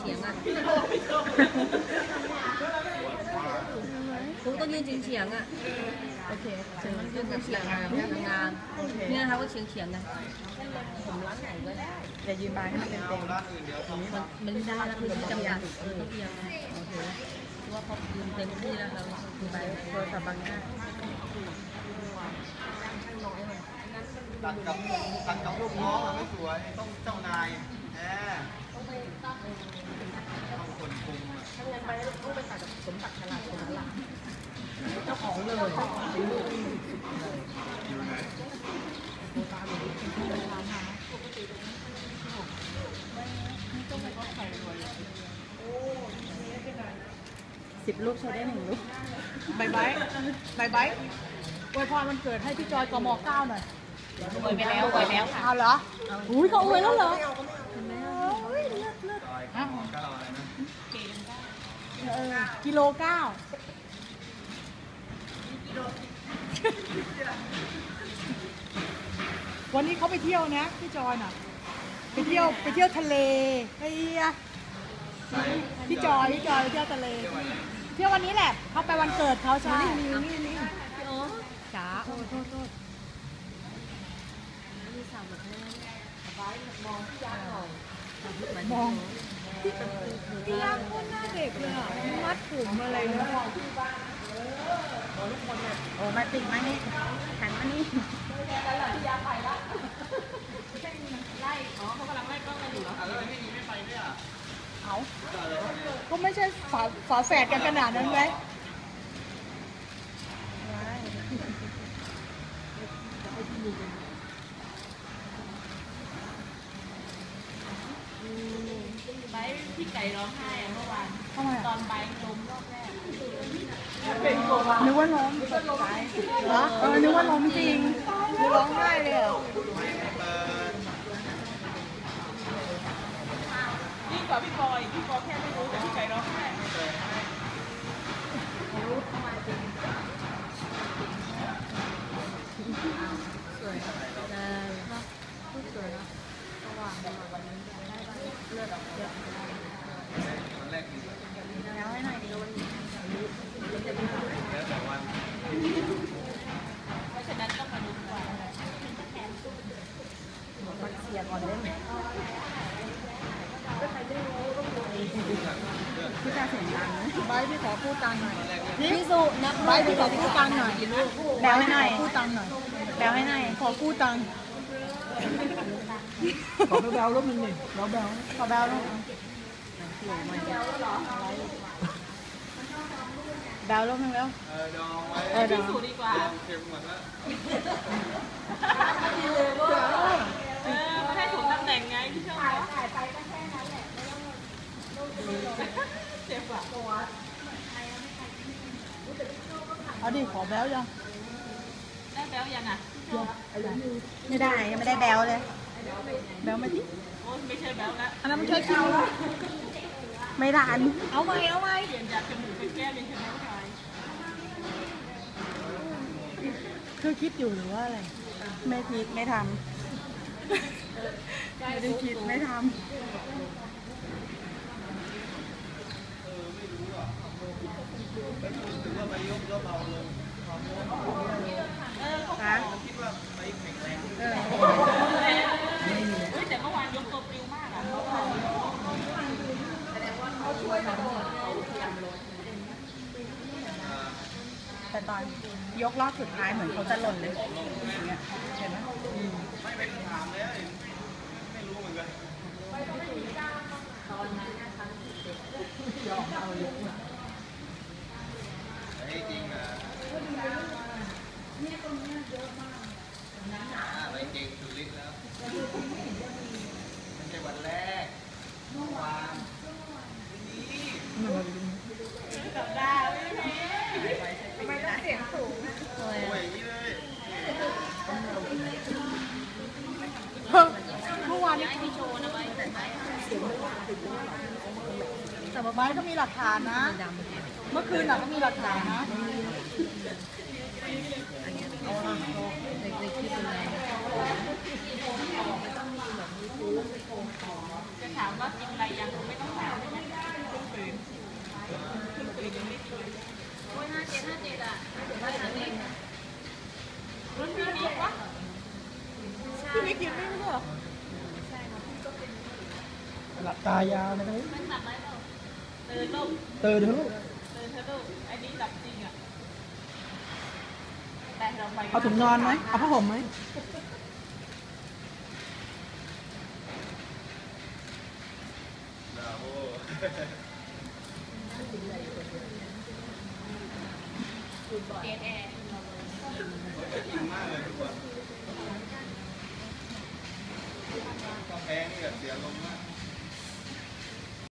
เฉียงอะผมต้องยืนเฉียงอะ โอเคเชิญยืนแบบเฉียงงามงามเนี่ยนะคะว่าเฉียงเฉียงนะผมร้านไหนก็ได้อย่ายืนบายให้มันเต็มเต็มมันมันไม่ได้แล้วคือที่จำกัดเออต้องเอียงโอเคเพราะว่าพอยืนเต็มที่แล้วเราคือไปโทรศัพท์บังหน้าตัดกับตัดกับลูกน้องอะไม่สวยต้องเจ้านายแหมต้องคนคุมอะ ถ้างั้นไปต้อง ไปตัดกับสมบัติฉลาดคนนั้นล่ะเจ้าของเลยเป็นลูกที่สิบลูกใช้ได้หนึ่งลูกบายบายบายบายอวยพรวันเกิดให้พี่จอยกมเก้าหน่อยอวยไปแล้วอวยแล้วค่ะเอาเหรออุ้ยเขาอวยแล้วเหรอก้าวอะไรนะเออกิโลเก้าวันนี้เขาไปเที่ยวนะพี่จอยน่ะ ไปเที่ยวไปเที่ยวทะเลไอ้เหี้ยพี่จอยพี่จอยไปเที่ยวทะเล เที่ยววันนี้แหละเขาไปวันเกิดเขาใช่จ๋าโอ้โทษโทษมองพี่ย่างโคตรหน้าเด็กเลยอะมัดผมอะไรเนี่ยโอ้มาติดมานี่หันมานี่เอาก็ไม่ใช่ฝาฝาแฝดกันขนาดนั้นไหม ทำไมตอนใบลมรอบแรกนึกว่าล้มเหรอเออนึกว่าล้มจริงนึกร้องไห้เลยเหรอยิ่งกว่าพี่บอยพี่บอยแค่ไม่รู้แต่พี่ไก่ร้องไห้สวยเออเนาะพูดสวยเนาะสว่างดีวันนี้ได้บ้างเลือดออกเยอะ พราะฉะนั้นต้องมาดูก่อนเสียก่อนได้ไหมพี่ตาเสียงดังนะใบพี่ขอพูดตังค์หน่อยพี่สุนับใบพี่ขอพูดตังค์หน่อยแบลให้หน่อยพูดตังค์หน่อยแบลให้หน่อยขอพูดตังค์ขอแบลๆรอบนึงหนึ่งแล้วแบลขอแบลลู กแบลลงนึงแล้ว เออดองไว้เออเดี๋ยวสูดีกว่าดองเค็มหมดแล้วเออมาให้ถูกตำแหน่งไงพี่ชอบเหรอเจ็บอะเอาดิขอแบลยังได้แบลยังอะไม่ได้ยังไม่ได้แบลเลยแบลมาดิโอ้ยไม่ใช่แบลแล้วอันนั้นมันใช้คิวแล้ว ไม่ทันเอาไหมเอาไหมเปลี่ยนจากจมูกเป็นแก้มเป็นชนะชายคือคิดอยู่หรือว่าอะไร ไม่คิดไม่ทำไม่ได้คิดไม่ทถือว่าไปยกแล้วเบาลงำฮะ คิดว่าไปแข็งแรง เออ เฮ้ยแต่เมื่อวานยกตัวปลิวมากอะ แตอนยกรอบสุดท้ายเหมือนเขาจะหล่นเลยอย่างเงี้ยเห็นไหมไม่เป็นถามเลยไม่รู้เหมือนกันตอนนั้นนะครับอ้จริงอะอะไรเก่งสุดฤทธิ์แล้วไม่ใช่วันแรกเมื่อวานวันนี้ สัปดาห์แล้วไม่ใช่ โอ้ยอย่างนี้เลย เมื่อวานนี้ แต่ว่าใบก็มีหลักฐานนะ เมื่อคืนน่ะก็มีหลักฐานนะำในในคลิปเป็นไร จะถามว่ากินอะไรยังไม่ต้องถามใช่ไหม รุ่นพี่นิกวะ พี่มิกยังไม่รู้เหรอ หลับตายาวนะครับมันหลับได้เปล่าตื่นลูกตื่นเถอะลูกตื่นเถอะลูกไอ้นี่หลับจริงอะแต่เราไปเอาถุงนอนไหมเอาผ้าห่มไหมเอแอร์กินมากเลยทุกคนกาแฟนี่แบบเสียลมมาก